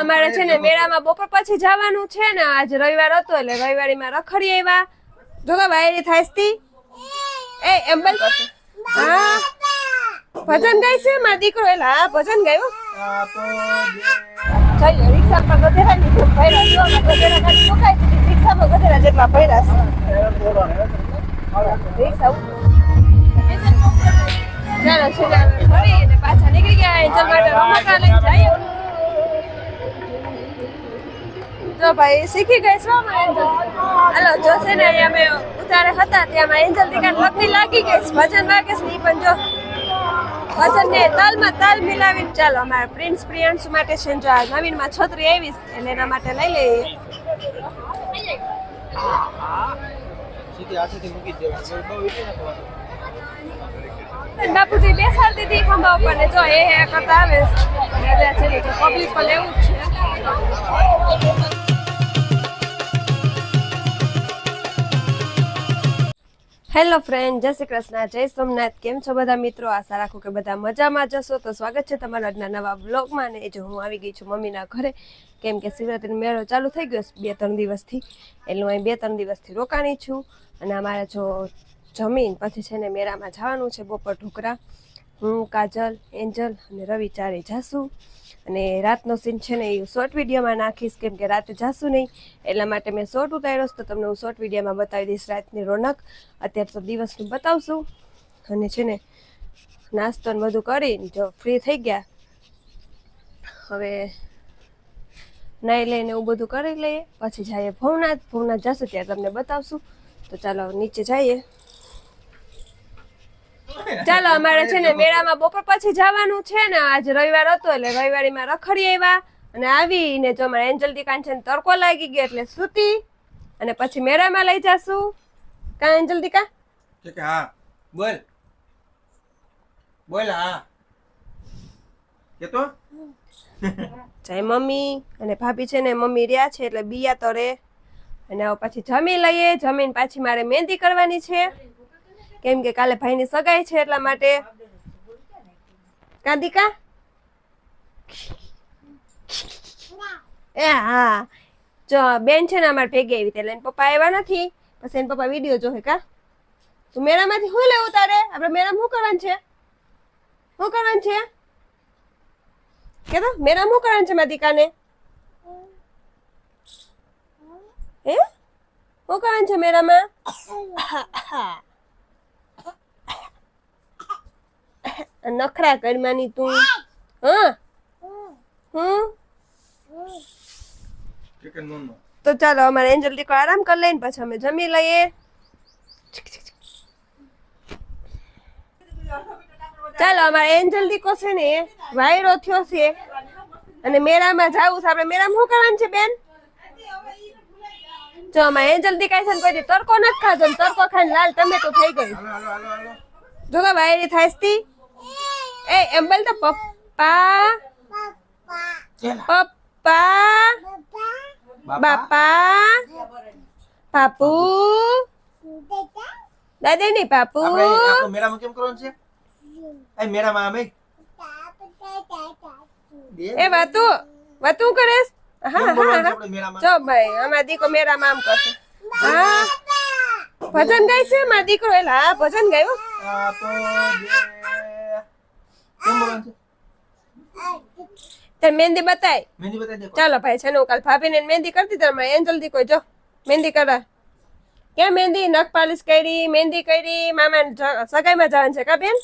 અમારે છે ને મેળામાં બપોર પછી જવાનું છે ને આજ રવિવાર હતો એટલે રવિવારીમાં રખડી આવ્યા. જો તો વાયરી થાયસ્તી એ એમ બોલ. હા. ભજન ગાય છે મારો દીકરો? એટલે હા ભજન ગાયું આ તો જે જઈએ રિક્ષા પર ગધેડા ની જેમ ભર્યા જો ગધેડા ગાડી મુકાઈ દીધી રિક્ષામાં ગધેરા જેટલા ભર્યા છે. રિક્ષા. ચાલો છેલ્લા ફરી પાછા નીકળી ગયા. એન્જલ માટે રમકડા લઈને જઈએ. જો ભાઈ શીખી ગઈ છો અમે એન્જલ હાલો જોશે ને અહીંયા અમે ઉતારે હતા ત્યાં એન્જલ ટીકા લગતી લાગી ગઈ. ભજન વાગે છે પણ જો. ભજન ને તાલમાં તાલ મિલાવીને ચાલો અમારા પ્રિન્સ પ્રિયન્સ માટે છે ને જો આ નવીનમાં છોતરી આવી અને એટલે એના માટે લઈ લઈએ. સીધી હાથેથી મૂકી દેવાની બહુ વીટી નાખવાનું બાપુજી બેસાડતી હતી ખંભા ઉપર ને જો એ કરતા આવે છે. એટલે છે પબ્લિક પણ લેવું જ છે. હેલો ફ્રેન્ડ જય શ્રી કૃષ્ણ. જય સોમનાથ. કેમ છો બધા મિત્રો? આશા રાખું કે બધા મજામાં જશો તો સ્વાગત છે તમારા આજના નવા બ્લોગમાં. ને જો હું આવી ગઈ છું મમ્મીના ઘરે. કેમ કે શિવરાત્રિનો મેળો ચાલુ થઈ ગયો બે ત્રણ દિવસથી. એટલે હું અહીં બે ત્રણ દિવસથી રોકાણી છું. અને અમારે જો જમીન, પછી છે ને મેળામાં જવાનું છે બપોર ઢોકરા હું, કાજલ, એન્જલ અને રવિ ચારે જાશું. અને રાતનો સીન છે ને એ શોર્ટ વિડીયોમાં નાખીશ, કેમ કે રાતે જાશું નહીં. એટલા માટે મેં શોર્ટ ઉતાર્યો તો તમને હું શોર્ટ વિડીયોમાં બતાવી દઈશ રાતની રોનક. અત્યારે તો દિવસનું બતાવશું. અને છે ને, નાસ્તો બધું કરીને જો ફ્રી થઈ ગયા. હવે નાઈ લઈને એવું બધું કરી લઈએ. પછી જઈએ ભવનાથ. ભવનાથ જશું ત્યારે તમને બતાવશું. તો ચાલો નીચે જઈએ. ચાલો અમારે છે ને મેળામાં બપોર પછી જવાનું છે ને આજ રવિવાર હતો એટલે રવિવારીમાં રખડી આવ્યા અને આવીને જો અમારે એન્જલ દીકાન છે ને તડકો લાગી ગયો એટલે સૂતી અને પછી મેળામાં લઈ જાશું. કા એન્જલ દીકા? કે કે હા બોલ. બોલ હા. કેતો? જય મમ્મી અને ભાભી છે ને મમ્મી રહ્યા છે એટલે બિયા તો રે. અને પછી જમી લઈએ. જમીન પાછી મારે મહેંદી કરવાની છે. કેમ કે કાલે ભાઈની સગાઈ છે એટલા માટે. કાંતિકા? એ હા. જો, બેન છે ને અમારે ભેગી આવી એટલે પપ્પા આવ્યા નથી. પછી એને પપ્પા વીડિયો જોહે કા? તું મેળામાંથી શું લેવું તારે? આપણે મેળામાં શું કરવાનું છે? શું કરવાનું છે? કે તો મેળામાં શું કરવાનું છે માધિકાને હે? શું કરવાનું છે મેરામાં નખરા કરવાની તું. હા. હું કે કે નો નો તો ચાલો અમારે એન્જલ દીકો આરામ કરી લઈને પછી અમે જમી લઈએ. ચાલો અમારે એન્જલ દીકો છે ને વાયરો થયો છે. અને મેળામાં જાવું છે. આપણે મેળામાં શું કરવાનું છે બેન? જો અમારે એન્જલ દીકાય છે ને કોઈ તડકો નથી ખાધો તડકો ખાઈને લાલ ટમેટું થઈ ગયું. જો તો વાયરી થાયસ્તી એ એમ બોલ તો પપ્પા ચલા પપ્પા બાપા બાપા પાપુ દાદા નહીં પાપુ આપણે આપણે મેળામાં કેમ કરવાનું છે એ મેળામાં આમે બે એ વાતુ વાતુ કરેસ હા કેમ હા બોલવાનું છે હા આપણે મેળામાં જો ભાઈ અમારા દીકો મેરામાં આમ કરશે હા ભજન ગાય છે મારો દીકરો એટલે હા ભજન ગાયું આ તો જે કેમ બોલવાનું છે? મહેંદી બતાય. મહેંદી બતાય દે ચાલો ભાઈ છે ને હું કાલ ભાભીને મહેંદી કરતી તમે જલ્દી કોઈ જો મહેંદી કરા ક્યાં મહેંદી? નખ પાલિશ કરી મહેંદી કરી મામા સગાઈમાં જવાનું છે કા બેન?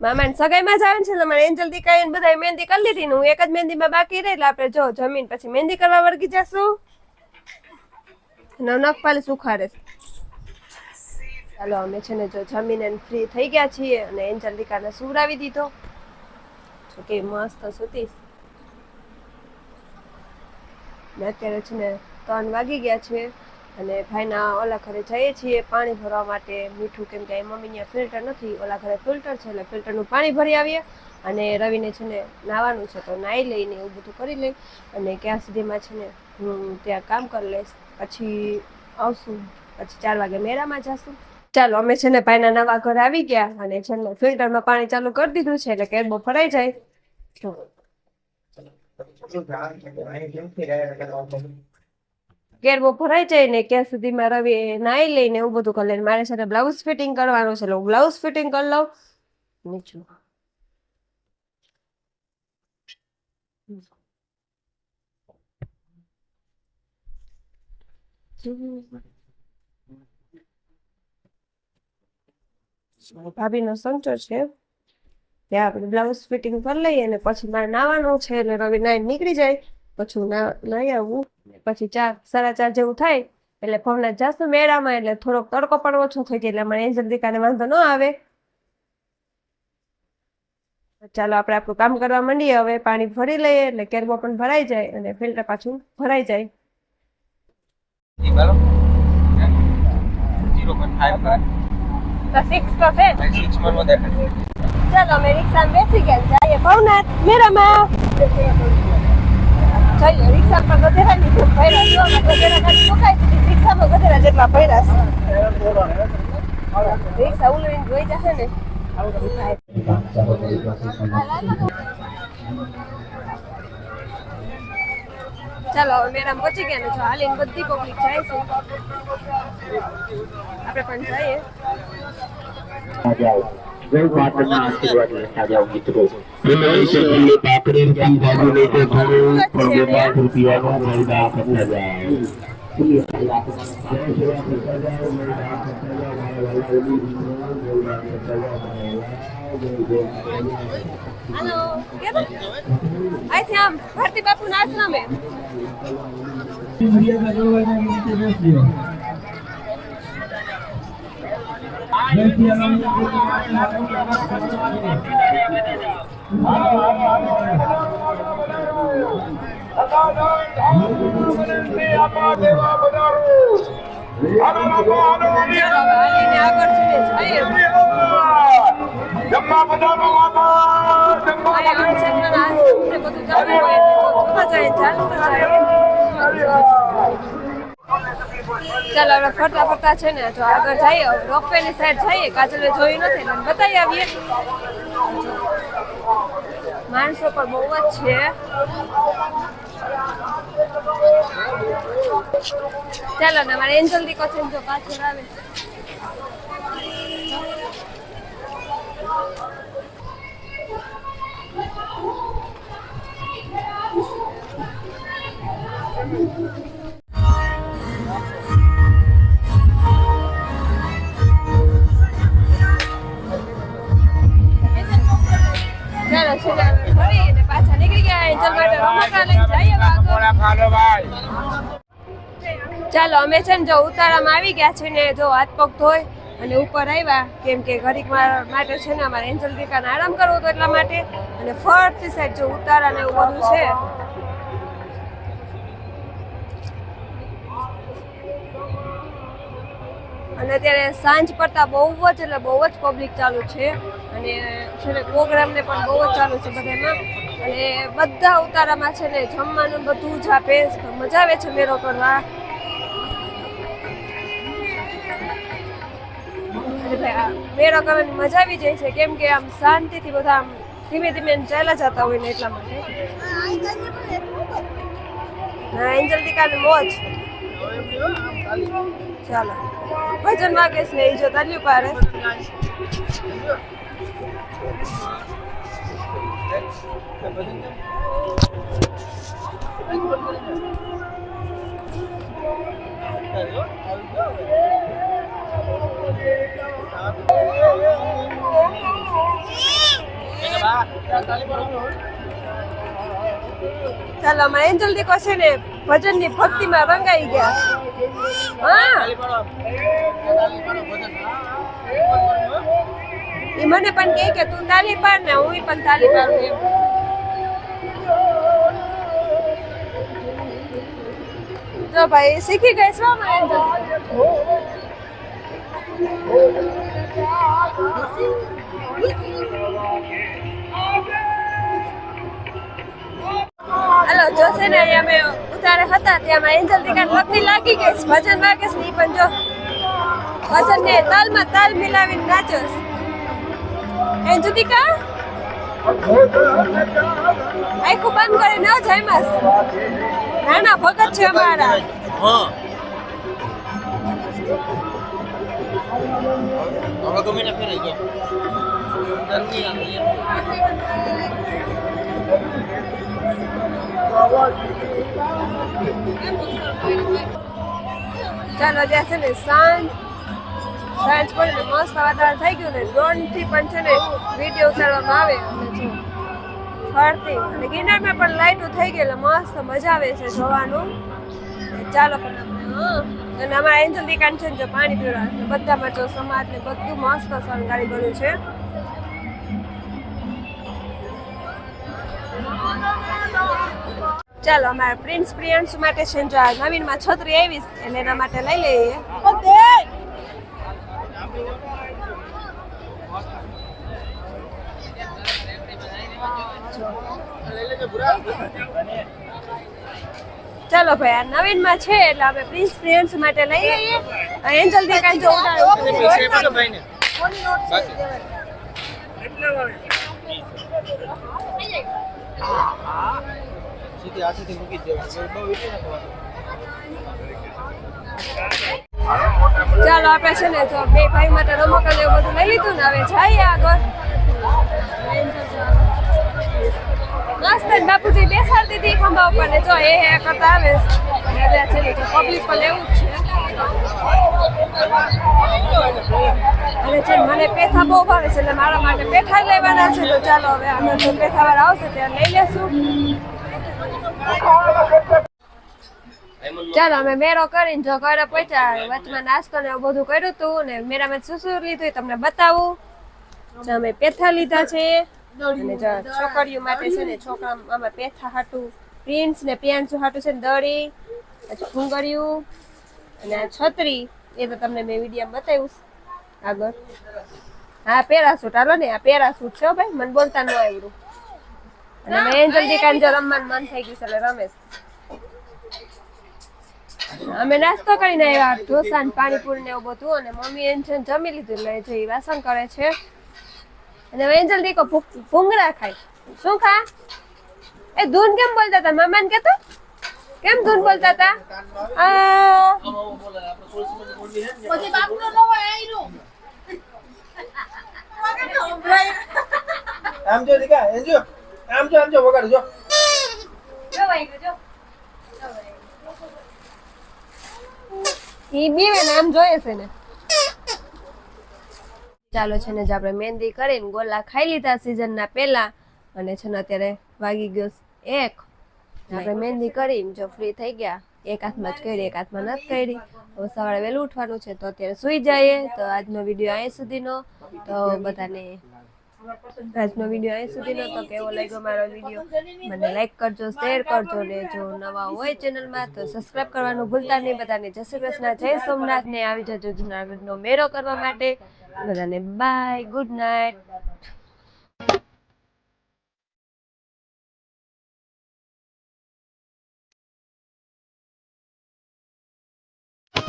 મામા સગાઈમાં જવાનું છે એટલે મારે જલ્દી દીકા એને બધા મહેંદી કરી લીધી હું એક જ મહેંદીમાં બાકી રહી એટલે આપણે જો જમીન પછી મહેંદી કરવા વળગી જશું. નખ પાલિશ ઉખાડે ચાલો, અમે છે ને જો જમીને ફ્રી થઈ ગયા છીએ અને એન્જલ દીકાને સુવડાવી દીધો. જો કે મસ્ત સુતીશ ને અત્યારે છે ને ત્રણ વાગી ગયા છે અને ભાઈના ઓલા ઘરે જઈએ છીએ પાણી ભરવા માટે. મીઠું કેમ કે મમ્મી ત્યાં ફિલ્ટર નથી, ઓલા ઘરે ફિલ્ટર છે એટલે ફિલ્ટરનું પાણી ભરી આવીએ અને રવિને છે ને નાવાનું છે તો નાહી લઈને એવું બધું કરી લઈ અને ક્યાં સુધીમાં છે ને હું ત્યાં કામ કરી લઈશ. પછી આવશું, પછી ચાર વાગે મેળામાં જશું. ચાલો, અમે છે ને ભાઈના નવા ઘર આવી ગયા અને છે ને ફિલ્ટરમાં પાણી ચાલુ કરી દીધું છે, એટલે કેરબો ફરાઈ જાય. કેર કેરબો ભરાઈ જાય ને ક્યાં સુધીમાં રવિ નાઈ લઈને એવું બધું કરી લે મારે છે ને બ્લાઉઝ ફિટિંગ કરવાનું છે, એટલે હું બ્લાઉઝ ફિટિંગ કરી લઉં. નીચું. ભાભીનો સંચો છે, ત્યાં આપણે બ્લાઉઝ ફિટિંગ કરી લઈએ અને પછી મારે નાવાનું છે એટલે રવિ નાઈ નીકળી જાય. પછી હું નાઈ આવું. પછી ચાર સાડા ચાર જેવું થાય એટલે ભવનાથ જાશું મેળામાં એટલે થોડોક તડકો પણ ઓછો થઈ જાય એટલે મને એ જલ્દી કાને વાંધો ન આવે. ચાલો આપણે આપણું કામ કરવા માંડીએ હવે, પાણી ભરી લઈએ એટલે કેરબો પણ ભરાઈ જાય અને ફિલ્ટર પાછું ભરાઈ જાય. ઈ તો સિક્સ તો છે સિક્સમાં દેખાય ચાલો અમે રિક્ષામાં બેસી ગયા જઈએ ભવનાથ મેળામાં જઈએ રિક્ષા પર ગધેડા ની જેમ ભર્યા જો ખાલી દીધી રિક્ષામાં ગધેડા જેટલા ભર્યા છે રિક્ષા ઉલવીને જોઈ જશે ને ચાલો હવે મેડમ પહોંચી ગયા ને જો હાલીને બધી પબ્લિક જાય છે. આપણે પણ જઈએ. જાઓ જય હાલો અહીંથી આમ ભારતી બાપુ ના આશ્રમે ચાલો હવે હાલીને આગળ જઈએ જઈએ અહીંયા આમ છેલ્લાના આશ્રમ ને બધું ચાલુ જાય જાય હવે ફરતા ફરતા છે ને જો આગળ જઈએ રોપવે ની સાઈડ જઈએ કાચલ જોઈ નથી ને બતાવી આવીએ. માણસો પણ બહુ જ છે. ચાલો ને અમારે એન્જલ છે ને જો પાછળ આવે. ચાલો, અમે છે ને જો ઉતારામાં આવી ગયા છે ને જો હાથ પગ ધોઈ અને ઉપર આવ્યા, કેમ કે ઘડીક માટે છે ને અમારે એન્જલ દીકાને આરામ કરવો હતો એટલા માટે. અને ફરતી સાઈડ જો ઉતારા ને એવું બધું છે. અને અત્યારે સાંજ પડતા બહુ જ, એટલે બહુ જ પબ્લિક ચાલુ છે. અને છે ને પ્રોગ્રામને પણ બહુ જ ચાલુ છે બધામાં. અને બધા ઉતારામાં છે ને જમવાનું બધું જ આપે મજા આવે છે મેળો કરવા. અને ભાઈ આ મેળો કરવાની મજા આવી જાય છે. કેમ કે આમ શાંતિથી બધા આમ ધીમે ધીમે એમ ચાલ્યા જતા હોય ને એટલા માટે. ના, એન્જલ ટીકાની મોજ. ચાલો. ભજન વાગે છે એ જો તાલ્યું પારે ચાલો અમારે એન્જલ દીકો છે ને ભજનની ભક્તિમાં રંગાઈ ગયા. એ મને પણ કહે કે તું તાલી પાડ ને, હું પણ તાલી પાડું એમ. તો ભાઈ, શીખી ગઈ છો ને હાલો, જો છે ને અહીંયા અમે ઉતારે હતા ત્યાં એન્જલ દીકાન ભક્તિ લાગી ગઈ ભજન વાગે છે પણ જો ભજન ને તાલમાં તાલ મિલાવીને નાચો છે. એન્જલ દીકા આખું બંધ કરી ન જયમાસ. નાના ભગત છે અમારા. હા. ગમે ને. ચાલો ત્યાં છે ને સાંજ. સાંજ પડે મસ્ત વાતાવરણ થઈ ગયું ને. ડ્રોનથી પણ છે ને વીડિયો ઉતારવામાં આવે. અને જો ફરતી. અને ગિરનારમાં પણ લાઈટો થઈ ગયેલા મસ્ત મજા આવે છે જોવાનું. ચાલો પણ આપણે અને અમારા એન્જલ દી કાંચન જો પાણી પીવડા બધામાં જો સમાજ ને બધું મસ્ત શણગારી ગયું છે. ચાલો, અમારા પ્રિન્સ પ્રિયન્સ માટે છે જો આ નવીનમાં છત્રી આવી એટલે એના માટે લઈ લઈએ. ચાલો ભાઈ આ નવીનમાં છે એટલે અમે પ્રિન્સ પ્રિયંશ માટે લઈ લઈએ આ એન્જલ દી કાંઈ જો ચાલો આપણે છે ને જો બે ભાઈ માટે રમકડું એવું બધું લઈ લીધું ને હવે જઈએ આગળ. મસ્ત જ બાપુજી બેસાડતી હતી ખંભા ઉપર ને જો એ હે કરતા આવે છે. છે ને જો પબ્લિક પણ એવું જ છે. અને છે મને પેથા બહુ ભાવે છે, એટલે મારા માટે પેથા લેવાના છે. તો ચાલો હવે અમે જો પેથા વાળા આવશે ત્યાં લઈ લેશું. ચાલો અમે મેળો કરીને જો ઘરે પહોંચ્યા, વચમાં નાસ્તો ને એવું બધું કર્યું હતું ને મેળામાં શું શું લીધું તમને બતાવું. જો અમે પેથા લીધા છે. અને છોકરીઓ માટે છે ને છોકરા આમાં પેથા હાટું પ્રિન્સ ને પિયાંચું હાટું છે ને દડી પછી ફુંગળિયું અને આ છત્રી એ તો તમને મેં વીડિયો બતાવ્યું આગળ. હા પેરાસૂટ હાલો ને આ પેરાસૂટ છે ભાઈ મને બોલતા ન આવ્યું અને મેં જલ્દી દીકાને રમવાનું મન થઈ ગયું છે એટલે રમેશ. અમે નાસ્તો કરીને આવ્યા ઢોસા ને પાણીપુરી ને એવું બધું અને મમ્મી એમ છે ને જમી લીધું એટલે જઈ વાસણ કરે છે અને એન્જલ દીકો ભૂ- ખાય. શું ખા? એ ધૂન કેમ બોલતા હતા? મામાને કેતો? કેમ ધૂન બોલતા હતા? આ. પછી બાપનો નવો આયરો. આમ જો દીકા એમ જો આમ જો આમ જો વગાડ જો. ઈ બીવે ને આમ જોઈએ છે ને. ચાલો છે ને જે આપણે મહેંદી કરીને ગોલા ખાઈ લીધા સિઝનના પહેલા, અને છે ને અત્યારે વાગી ગયો એક. આપણે મહેંદી કરીને જો ફ્રી થઈ ગયા, એક હાથમાં જ કરી, એક હાથમાં નથી કરી. હવે સવારે વહેલું ઉઠવાનું છે, તો અત્યારે સુઈ જઈએ. તો આજનો વીડિયો અહીં સુધીનો. તો બધાને આજનો વીડિયો અહીં સુધીનો. તો કેવો લાગ્યો મારો વીડિયો મને લાઈક કરજો શેર કરજો, ને જો નવા હોય ચેનલમાં તો સબસ્ક્રાઈબ કરવાનું ભૂલતા નહીં. બધાને જય શ્રી કૃષ્ણ, જય સોમનાથ. ને આવી જજો જુનાગઢનો મેળો કરવા માટે. Bye. Good night.